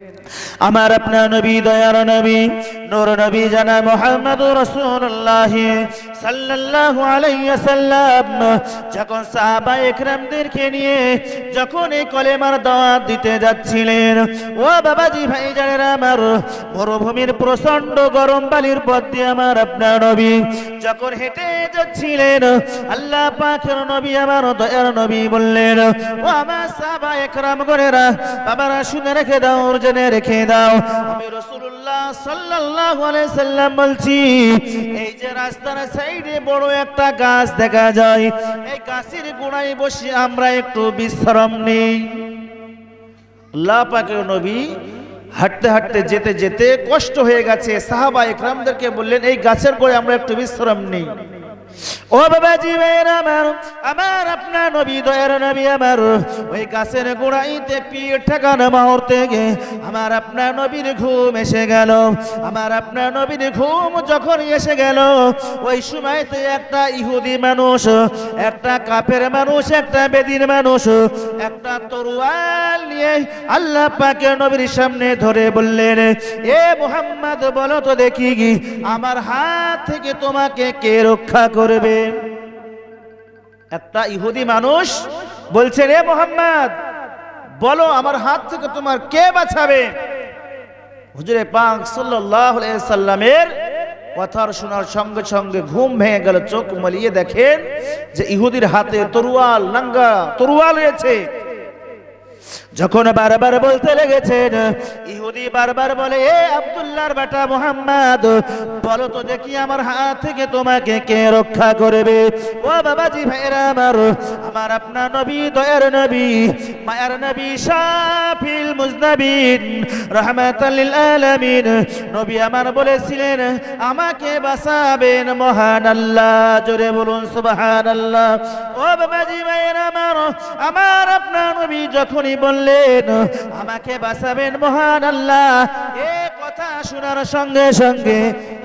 Yeah. আমার আপনার নবী, দয়ার নবী, নূর নবী জানা মোহাম্মদ রসুল্লাহ সাল্লাল্লাহু আলাইহি সাল্লাম যখন সাহাবা একরামদেরকে নিয়ে যখন এই কলেমার দাওয়াত দিতে যাচ্ছিলেন, ও বাবাজি ভাই জানেন আমার মরুভূমির প্রচণ্ড গরম বালির পথ আমার আপনার নবী যখন হেঁটে যাচ্ছিলেন, আল্লাহ পাকের নবী আমার দয়ার নবী বললেন, ও আমার সাহাবা একরাম করেরা বাবারা শুনে রেখে দাও, জেনে রেখে দাও। আমি রসুল্লাহ আলাইহি সাল্লাম বলছি, এই যে রাস্তার সাইডে বড় একটা গাছ দেখা যায়, এই গাছের গোড়ায় বসে আমরা একটু বিশ্রাম নেই। পাকের নবী হাঁটতে হাঁটতে যেতে যেতে কষ্ট হয়ে গেছে। সাহাবা একরামদেরকে বললেন, এই গাছের গোড়ায় আমরা একটু বিশ্রাম নেই। ও বাবাজি ভাইয়ের আমার আমার আপনার নবী, দয়ার নবী আমার, ওই গাছের গোড়াইতে পিঠ ঠেকানো মুহূর্তে গে আমার আপনার নবীর ঘুম এসে গেল। আমার আপনার নবীর ঘুম যখন এসে গেল, ওই সময়তে একটা ইহুদি মানুষ, একটা কাপের মানুষ, একটা বেদির মানুষ, একটা তরুয়াল নিয়ে আল্লাহ পাকের নবীর সামনে ধরে বললেন, এ মোহাম্মদ, বলো তো দেখি, আমার হাত থেকে তোমাকে কে রক্ষা করবে? একটা ইহুদি মানুষ বলছে, রে মোহাম্মদ, বলো আমার হাত থেকে তোমার কে বাঁচাবে? হুজুরে পাক সাল্লামের কথার শোনার সঙ্গে সঙ্গে ঘুম ভেঙে গেল, চোখ মলিয়ে দেখেন যে ইহুদির হাতে তরুয়াল নাঙ্গা তরুয়াল রয়েছে। যখন বারবার বলতে লেগেছেন, ইহুদি বারবার বলে, এ আব্দুল্লাহর বেটা মোহাম্মদ, বলো তো দেখি আমার হাত থেকে তোমাকে কে রক্ষা করবে? ও বাবাজি ভাইরা আমার আমার আপনার নবী, দয়ার নবী, মায়ার নবী শাফিল মুজনাবিন রহমাতাল লিল আলামিন। নবী আমার বলেছিলেন, আমাকে বাঁচাবেন, মহান আল্লাহ, জোরে বলুন সুবহানাল্লাহ। ও বাবাজি ভাইরা আমার আমার আপনার নবী যখনই বললেন আমাকে বাঁচাবেন মহান আল্লাহ। এ কথা শোনার সঙ্গে সঙ্গে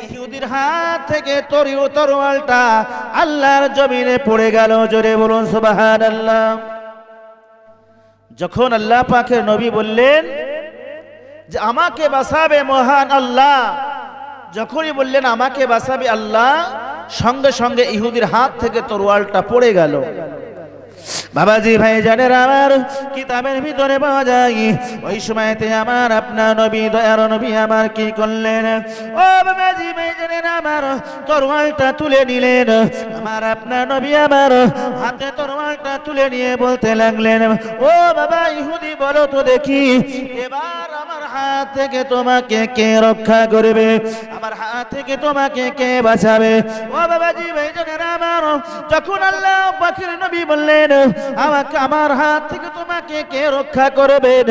ইহুদির হাত থেকে তরি ও তরোয়ালটা আল্লাহর জমিনে পড়ে গেল। জোরে বলুন সুবাহান আল্লাহ যখন আল্লাহ পাকের নবী বললেন যে, আমাকে বাঁচাবে মহান আল্লাহ, যখনই বললেন, আমাকে বাঁচাবে আল্লাহ, সঙ্গে সঙ্গে ইহুদির হাত থেকে তরোয়ালটা পড়ে গেল। বাবাজি ভাই জানের আমার কিতাবের ভিতরে পাওয়া যায়। ওই সময়তে আমার আপনার নবী, দয়ার নবী আমার কি করলেন? ও বাবাজি ভাই জানের আমার তরোয়ালটা তুলে নিলেন। আমার আপনার নবী আমার হাতে তরোয়ালটা তুলে নিয়ে বলতে লাগলেন, ও বাবা ইহুদি, বলো তো দেখি, এবার আমার হাত থেকে তোমাকে কে রক্ষা করবে? আমার হাত থেকে তোমাকে কে বাঁচাবে? ও বাবাজি ভাই জানের আমার, যখন আল্লাহ পাখির নবী বললেন, আমাকে, আমার হাত থেকে তোমাকে কে রক্ষা করবেন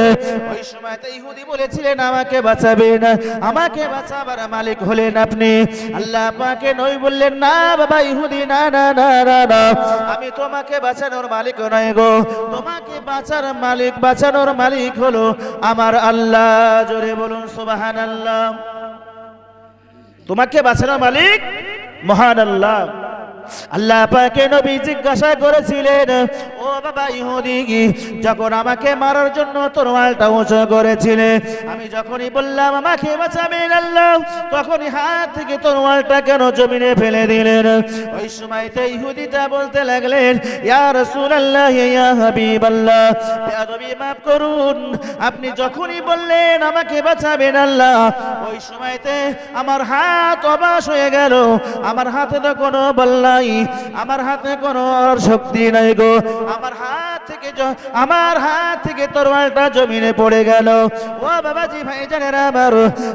ওই সময়তে ইহুদি বলেছিলেন, আমাকে বাঁচাবেন, আমাকে বাঁচাবার মালিক হলেন আপনি। আল্লাহ পাকে নই বললেন, না বাবা ইহুদি, না না না না না। আমি তোমাকে বাঁচানোর মালিক নয় গো। তোমাকে বাঁচার মালিক, বাঁচানোর মালিক হলো আমার আল্লাহ। জোরে বলুন সুবাহান আল্লাহ তোমাকে বাঁচানোর মালিক মহান আল্লাহ। আল্লাহ পাকে নবী জিজ্ঞাসা করেছিলেন, ও বাবা ইহুদি, যখন আমাকে মারার জন্য তরোয়ালটা উঁচু করেছিলে, আমি যখনই বললাম, আমাকে বাঁচাবেন আল্লাহ তখনই হাত থেকে তরোয়ালটা কেন জমিনে ফেলে দিলেন? ওই সময়তে ইহুদিটা বলতে লাগলেন, ইয়া রাসূলুল্লাহ, ইয়া হাবিবাল্লাহ বেয়াদবি মাফ করুন, আপনি যখনই বললেন, আমাকে বাঁচাবেন আল্লাহ ওই সময়তে আমার হাত অবাস হয়ে গেল, আমার হাতে তো কোনো বল নাই। আমার হাতে কোনো শক্তি নাই গো। আমার হাত থেকে আমার হাত থেকে তরোয়ালটা জমিনে পড়ে গেল। ও বাবাজি ভাই জানেন আমার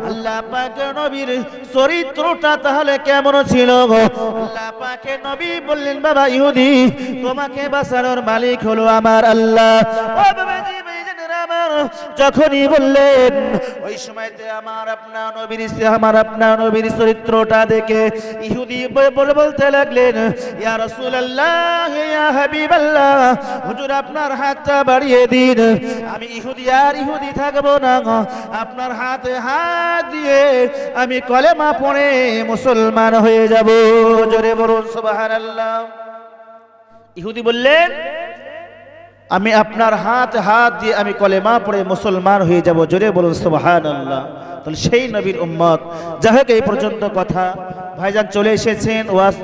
আল্লাহ পাকের নবীর চরিত্রটা তাহলে কেমন ছিল গো? আল্লাহ পাকের নবী বললেন, বাবা ইহুদি, তোমাকে বাঁচানোর মালিক হলো আমার আল্লাহ। ও বাবাজি যখনই বললেন, ওই সময়তে আমার আপনার নবীর আমার আপনার নবীর চরিত্রটা দেখে ইহুদি বলে বলতে লাগলেন, ইয়া রাসূলুল্লাহ, ইয়া হাবিবাল্লাহ, হুজুর আপনার হাতটা বাড়িয়ে দিন, আমি ইহুদি আর ইহুদি থাকব না, আপনার হাতে হাত দিয়ে আমি কলেমা পড়ে মুসলমান হয়ে যাব। জোরে বলুন, সুবহানাল্লাহ। ইহুদি বললেন আমি আপনার হাত হাত দিয়ে আমি কলেমা পড়ে মুসলমান হয়ে যাব। জোরে বলুন সুবাহান আল্লাহ তাহলে সেই নবীর উম্মত। যাই হোক, এই পর্যন্ত কথা। ভাইজান চলে এসেছেন, ওয়াজ